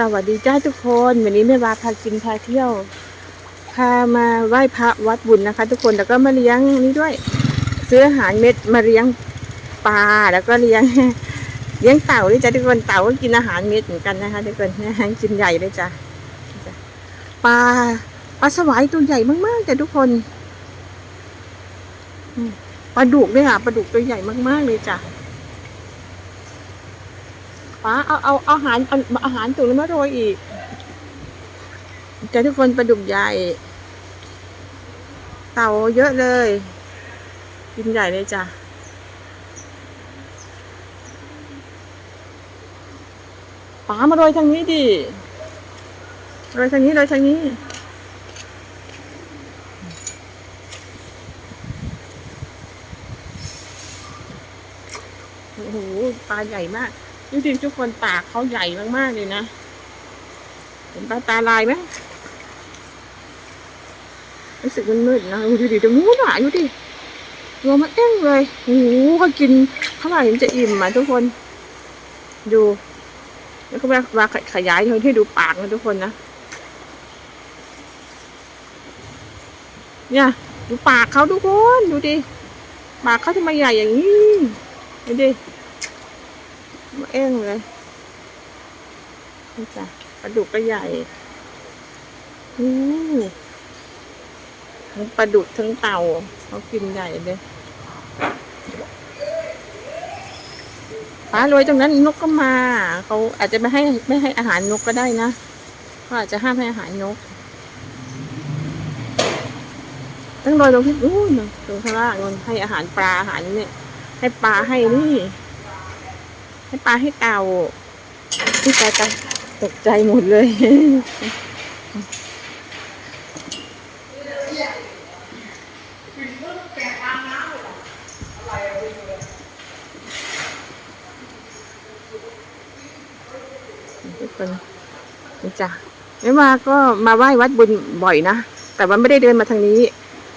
สวัสดีจ้าทุกคนวันนี้แม่วาพากินพาเที่ยว พามาไหว้พระวัดบุญนะคะ ทุกคนแล้วก็มาเลี้ยงนี่ด้วย ซื้ออาหารเม็ดมาเลี้ยงปลาแล้วก็เลี้ยงเลี้ยงเต่าด้วยจ้าทุกคนเต่าก็กินอาหารเม็ดเหมือนกันนะคะ ทุกคนกินใหญ่เลยจ้ะจ้ะปลาปลาสวายตัวใหญ่มากๆจ้ะทุกคนปลาดุกด้วยค่ะปลาดุกตัวใหญ่มากๆเลยจ้ะ ป้าเอาเอาเอาหารเอาอาหารถุงแล้วมาโรยอีกจะทุกคนปลาดุกใหญ่ เต่าเยอะเลยกินใหญ่เลยจ้ะป้ามาโรยทางนี้ดิโรยทางนี้โรยทางนี้โอ้โหปลาใหญ่มาก จริงๆทุกคนปากเขาใหญ่มากๆเลยนะ เห็นปลาตาลายไหมรู้สึกมันมืดนะดูดิตรงนู้นอะดูดิตัวมันเอ้งเลยโอ้โหเขากินเท่าไหร่มันจะอิ่มอะทุกคน ดู แล้วก็มาขยายให้ดูปากนะทุกคนนะ เนี่ย ดูปากเขาทุกคน ดูดิ ปากเขาทำไมใหญ่อย่างนี้ดูดิ เอ้งเลยนี่จ้ะปลาดุกก็ใหญ่อู้ทั้งปลาดุกทั้งเต่าเขากินใหญ่เลยฟ้าโรยตรงนั้นนกก็มา เขาอาจจะไม่ให้ไม่ให้อาหารนกก็ได้นะเขาอาจจะห้ามให้อาหารนกตั้งโรยตรงที่อู้นตรงข้างล่างนนให้อาหารปลาอาหารเนี่ยให้ปลาให้นี่ ให้ปลาให้เต่าที่ตายตาตกใจหมดเลยทุกคนนี่จ้ะไม่มาก็มาไหว้วัดบุญบ่อยนะ แต่ว่าไม่ได้เดินมาทางนี้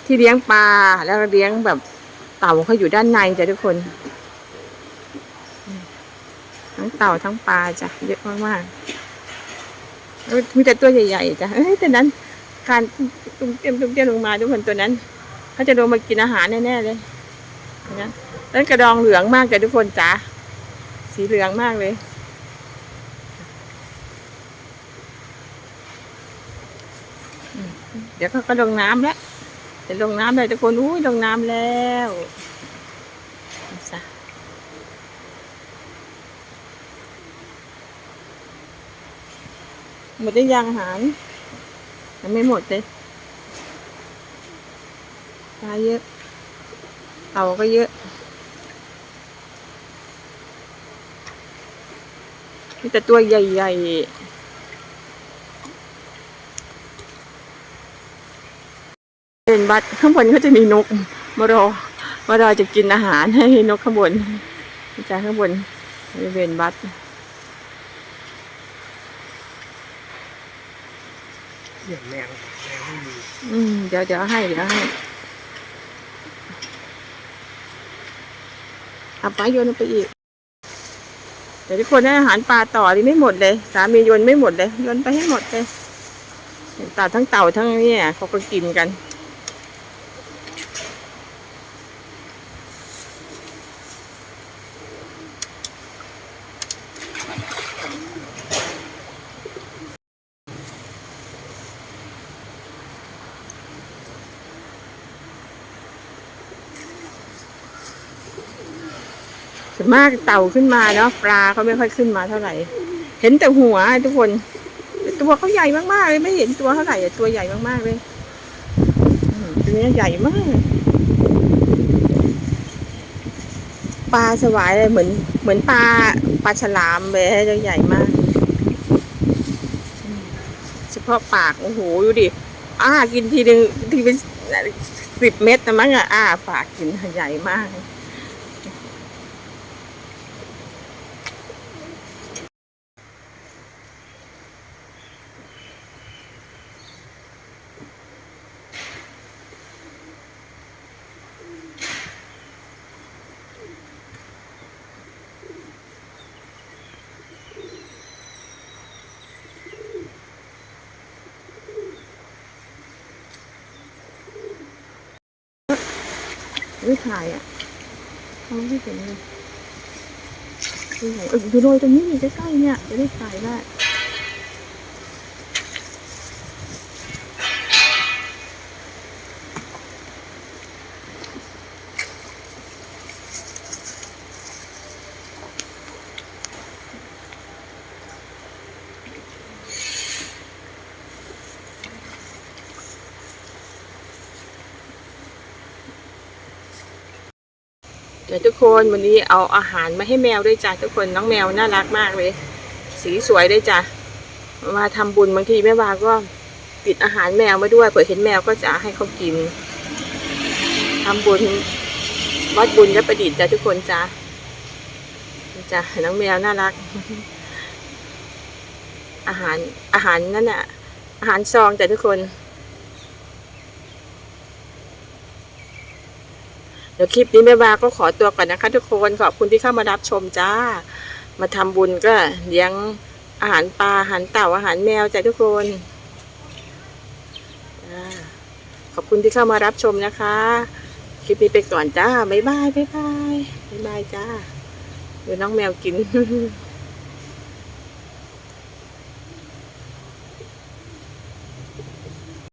ที่เลี้ยงปลาแล้วเลี้ยงแบบเต่าเขาอยู่ด้านในจ้ะทุกคน ทั้งเต่าทั้งปลาจ้ะเยอะมากๆมีแต่ตัวใหญ่ๆจ้ะเอ้ยแต่นั้นการตุ้มเตี้ยมตุ้มเตี้ยมลงมาทุกคนตัวนั้นเขาจะลงมากินอาหารแน่ๆเลยนะแล้วกระดองเหลืองมากจ้ะทุกคนจ้ะสีเหลืองมากเลยเดี๋ยวเขาก็ลงน้ำแล้วจะลงน้ำเลยทุกคนอุ้ยลงน้ำแล้ว หมดได้ยังอาหารยังไม่หมดเลยปลาเยอะเต่าก็เยอะมีแต่ตัวใหญ่ๆเป็นบัดข้างบนเขาจะมีนกมารอมารอจะกินอาหารให้นกข้างบนจ้าข้างบนบริเวณบัด เหยียแมวแมวไม่มีอืมเดี๋ยวเดี๋ยวให้เดี๋ยวให้เอาปลาโยนลงไปอีกเดี๋ยวทุกคนให้อาหารปลาต่อนี่ไม่หมดเลย สามีโยนไม่หมดเลยโยนไปให้หมดเลยเห็นต่าทั้งเต่าทั้งเนี่ยเขาก็กินกัน ส่วนมากเต่าขึ้นมาเนาะปลาเขาไม่ค่อยขึ้นมาเท่าไหร่ เห็นแต่หัวทุกคน ตัวเขาใหญ่มากๆเลยไม่เห็นตัวเท่าไหร่ตัวใหญ่มากๆเลยอืมตัวนี้ใหญ่มากปลาสวายเลยเหมือน เหมือนปลาปลาฉลามเลยจะใหญ่มาก เฉพาะปากโอ้โหดูดิอ้ากินทีหนึ่งทีเป็นสิบเม็ดนะมั้งอะอ้าปากกินใหญ่มาก ไม่ถ่ายอะเขาไม่เห็นเลยดูหน่ออดูโรยตรงนี้มีใกล้ๆเนี่ย จะได้ถ่ายได้ เดี๋ยวทุกคนวันนี้เอาอาหารมาให้แมวด้วยจ้ะทุกคนน้องแมวน่ารักมากเลย สีสวยด้วยจ้ะมาทำบุญบางทีแม่วาก็ติดอาหารแมวมาด้วยเผื่อเห็นแมวก็จะให้เขากินทำบุญวัดบุญและประดิษฐ์จ้ะทุกคนจ้ะจ้ะน้องแมวน่ารัก อาหารอาหารนั่นน่ะ อาหารซองจ้ะทุกคน เดี๋ยวคลิปนี้แม่วาก็ขอตัวก่อนนะคะ ทุกคนขอบคุณที่เข้ามารับชมจ้า มาทำบุญก็เลี้ยงอาหารปลาอาหารเต่าอาหารแมวจ้ะทุกคนขอบคุณที่เข้ามารับชมนะคะ คลิปนี้ไปก่อนจ้าบ๊ายบายบ๊ายบายบ๊ายบายจ้าเดี๋ยวน้องแมวกิน